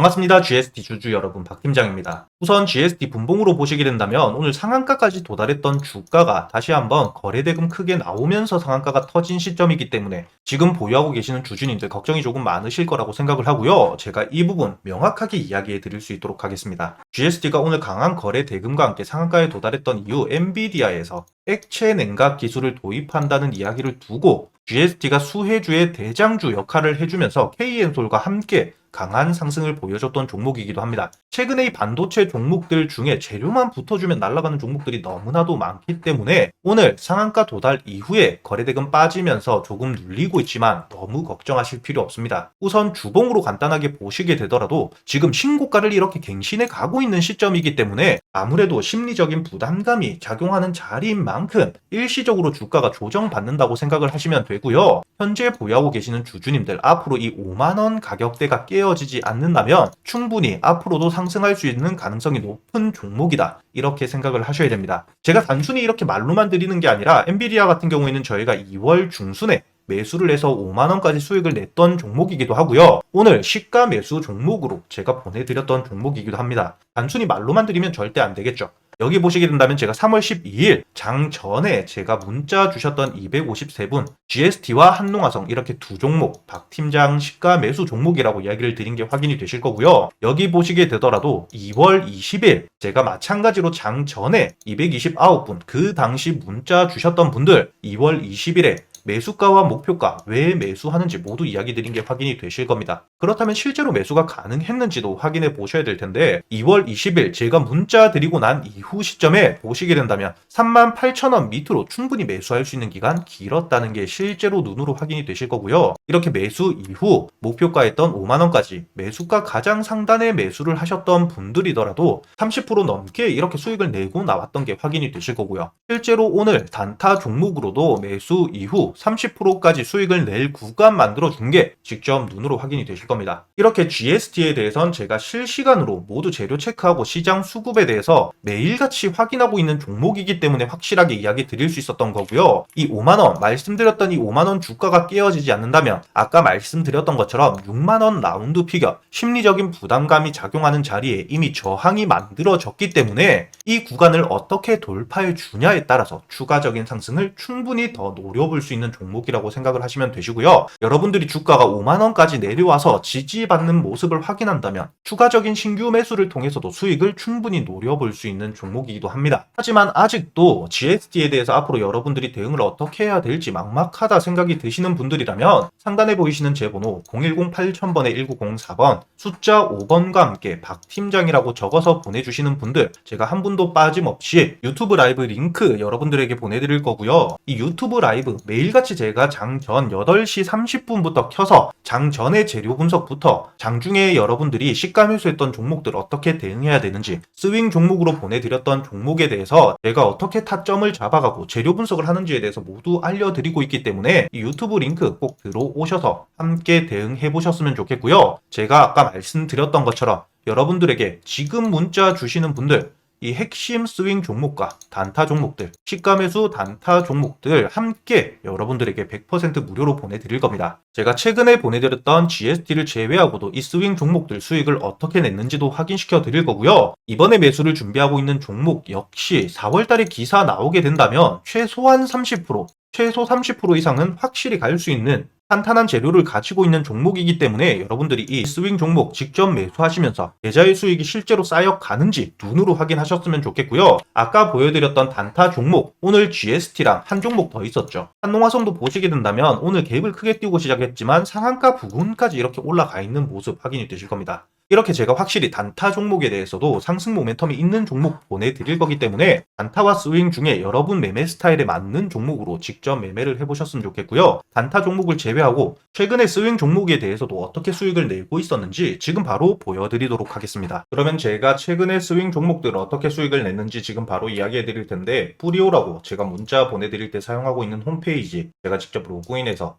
반갑습니다. GST 주주 여러분, 박 팀장입니다. 우선 GST 분봉으로 보시게 된다면 오늘 상한가까지 도달했던 주가가 다시 한번 거래대금 크게 나오면서 상한가가 터진 시점이기 때문에 지금 보유하고 계시는 주주님들 걱정이 조금 많으실 거라고 생각을 하고요. 제가 이 부분 명확하게 이야기해 드릴 수 있도록 하겠습니다. GST가 오늘 강한 거래 대금과 함께 상한가에 도달했던 이후 엔비디아에서 액체 냉각 기술을 도입한다는 이야기를 두고 GST가 수혜주의 대장주 역할을 해주면서 KN솔과 함께 강한 상승을 보여줬던 종목이기도 합니다. 최근에 이 반도체 종목들 중에 재료만 붙어주면 날아가는 종목들이 너무나도 많기 때문에 오늘 상한가 도달 이후에 거래대금 빠지면서 조금 눌리고 있지만 너무 걱정하실 필요 없습니다. 우선 주봉으로 간단하게 보시게 되더라도 지금 신고가를 이렇게 갱신해 가고 있는 시점이기 때문에 아무래도 심리적인 부담감이 작용하는 자리인 만큼 일시적으로 주가가 조정받는다고 생각을 하시면 되고요. 현재 보유하고 계시는 주주님들 앞으로 이 5만원 가격대가 깨어지지 않는다면 충분히 앞으로도 상승할 수 있는 가능성이 높은 종목이다. 이렇게 생각을 하셔야 됩니다. 제가 단순히 이렇게 말로만 드리는 게 아니라 엔비디아 같은 경우에는 저희가 2월 중순에 매수를 해서 5만원까지 수익을 냈던 종목이기도 하고요. 오늘 시가 매수 종목으로 제가 보내드렸던 종목이기도 합니다. 단순히 말로만 드리면 절대 안 되겠죠. 여기 보시게 된다면 제가 3월 12일 장 전에 제가 문자 주셨던 253분 GST와 한농화성 이렇게 두 종목 박 팀장 시가 매수 종목이라고 이야기를 드린 게 확인이 되실 거고요. 여기 보시게 되더라도 2월 20일 제가 마찬가지로 장 전에 229분 그 당시 문자 주셨던 분들 2월 20일에 매수가와 목표가 왜 매수하는지 모두 이야기 드린 게 확인이 되실 겁니다. 그렇다면 실제로 매수가 가능했는지도 확인해 보셔야 될 텐데 2월 20일 제가 문자 드리고 난 이후 시점에 보시게 된다면 38,000원 밑으로 충분히 매수할 수 있는 기간 길었다는 게 실제로 눈으로 확인이 되실 거고요. 이렇게 매수 이후 목표가였던 5만원까지 매수가 가장 상단에 매수를 하셨던 분들이더라도 30% 넘게 이렇게 수익을 내고 나왔던 게 확인이 되실 거고요. 실제로 오늘 단타 종목으로도 매수 이후 30%까지 수익을 낼 구간 만들어 준 게 직접 눈으로 확인이 되실 겁니다. 이렇게 GST에 대해선 제가 실시간으로 모두 재료 체크하고 시장 수급에 대해서 매일같이 확인하고 있는 종목이기 때문에 확실하게 이야기 드릴 수 있었던 거고요. 이 5만원, 말씀드렸던 이 5만원 주가가 깨어지지 않는다면 아까 말씀드렸던 것처럼 6만원 라운드 피겨, 심리적인 부담감이 작용하는 자리에 이미 저항이 만들어졌기 때문에 이 구간을 어떻게 돌파해 주냐에 따라서 추가적인 상승을 충분히 더 노려볼 수 있는 종목이라고 생각을 하시면 되시고요. 여러분들이 주가가 5만원까지 내려와서 지지받는 모습을 확인한다면 추가적인 신규 매수를 통해서도 수익을 충분히 노려볼 수 있는 종목이기도 합니다. 하지만 아직도 GST에 대해서 앞으로 여러분들이 대응을 어떻게 해야 될지 막막하다 생각이 드시는 분들이라면 상단에 보이시는 제 번호 010-8000번에 1904번 숫자 5번과 함께 박 팀장이라고 적어서 보내주시는 분들 제가 한 분도 빠짐없이 유튜브 라이브 링크 여러분들에게 보내드릴 거고요. 이 유튜브 라이브 매일같이 제가 장전 8시 30분부터 켜서 장전의 재료 분석 부터 장중에 여러분들이 시가 매수했던 종목들 어떻게 대응해야 되는지 스윙 종목으로 보내드렸던 종목에 대해서 제가 어떻게 타점을 잡아가고 재료 분석을 하는지에 대해서 모두 알려드리고 있기 때문에 이 유튜브 링크 꼭 들어오셔서 함께 대응해 보셨으면 좋겠고요. 제가 아까 말씀드렸던 것처럼 여러분들에게 지금 문자 주시는 분들 이 핵심 스윙 종목과 단타 종목들, 시가 매수 단타 종목들 함께 여러분들에게 100% 무료로 보내드릴 겁니다. 제가 최근에 보내드렸던 GST를 제외하고도 이 스윙 종목들 수익을 어떻게 냈는지도 확인시켜 드릴 거고요. 이번에 매수를 준비하고 있는 종목 역시 4월달에 기사 나오게 된다면 최소한 30%, 최소 30% 이상은 확실히 갈 수 있는 탄탄한 재료를 가지고 있는 종목이기 때문에 여러분들이 이 스윙 종목 직접 매수하시면서 계좌의 수익이 실제로 쌓여 가는지 눈으로 확인하셨으면 좋겠고요. 아까 보여드렸던 단타 종목 오늘 GST랑 한 종목 더 있었죠. 한농화성도 보시게 된다면 오늘 갭을 크게 띄우고 시작했지만 상한가 부근까지 이렇게 올라가 있는 모습 확인이 되실 겁니다. 이렇게 제가 확실히 단타 종목에 대해서도 상승 모멘텀이 있는 종목 보내드릴 거기 때문에 단타와 스윙 중에 여러분 매매 스타일에 맞는 종목으로 직접 매매를 해보셨으면 좋겠고요. 단타 종목을 제외하고 최근에 스윙 종목에 대해서도 어떻게 수익을 내고 있었는지 지금 바로 보여드리도록 하겠습니다. 그러면 제가 최근에 스윙 종목들 어떻게 수익을 냈는지 지금 바로 이야기해 드릴 텐데 뿌리오라고 제가 문자 보내드릴 때 사용하고 있는 홈페이지 제가 직접 로그인해서